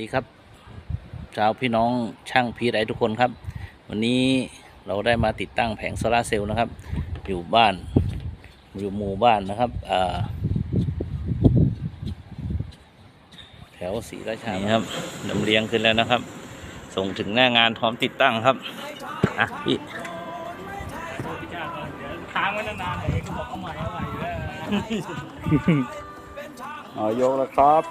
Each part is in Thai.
ดีครับชาวพี่น้องช่างพีไอทุกคนครับ วันนี้เราได้มาติดตั้งแผงโซลาร์เซลล์นะครับ อยู่บ้านอยู่หมู่บ้านนะครับอ่าแถวศรีราชานี่ครับลำเลียงขึ้นแล้วนะครับ ส่งถึงหน้างานพร้อมติดตั้งครับอะพี่พี่จ้าก่อนเดี๋ยวค้างไว้นานๆเองก็บอกเอาใหม่เอาใหม่อยู่แล้วนะอ๋อยกแล้วครับ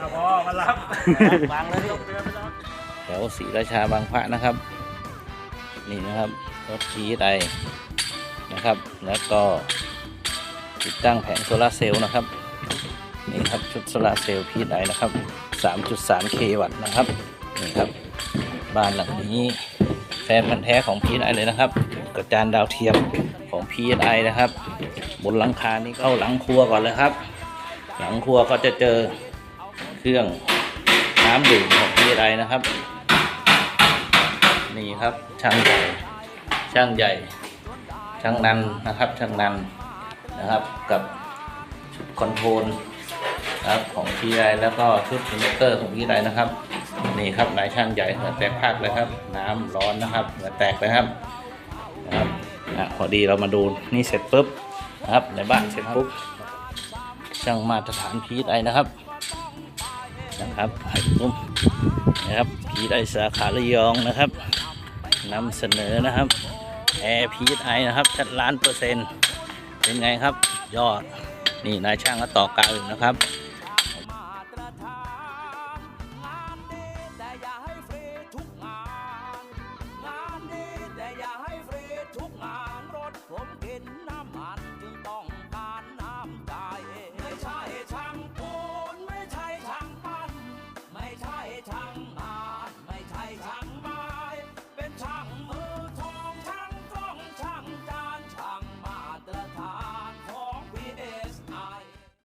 อะพอมารับวางเลยพี่ลงเรือไปแล้วแถวศรีราชาบางพระนะครับ นี่นะครับรถพีไอนะครับ แล้วก็ติดตั้งแผงโซลาร์เซลล์นะครับ นี่ครับชุดโซลาร์เซลล์พีไอนะครับ 3.3 k วัตต์นะครับนี่ครับบ้านหลังนี้แฟนพันธ์แท้ของพีไอเลยนะครับกระจานดาวเทียมของพีไอนะครับ บนหลังคานี้เข้าหลังครัวก่อนเลยครับ หลังครัวก็จะเจอเครื่องน้ำดื่มของพีไอนะครับ นี่ครับช่างใหญ่ช่างใหญ่ ช่างนันนะครับ ช่างนันนะครับกับชุดคอนโทรลนะครับของพีไอแล้วก็ชุดอินเวอร์เตอร์ของพีไอนะครับนี่ครับนายช่างใหญ่เหงื่อแตกพรากเลยครับ น้ำร้อนนะครับเหงื่อแตกเลยครับนะครับอะพอดีเรามาดูนี่เสร็จปุ๊บนะครับในบ้านเสร็จปุ๊บ ช่างมาตรฐานพีทไอนะครับนะครับให้ปุ้มนะครับพีทไอสาขาระยองนะครับนำเสนอนะครับแอร์พีทไอนะครับชัดล้านเปอร์เซ็นต์เป็นไงครับยอดนี่นายช่างก็ต่อกาวอยู่นะครับ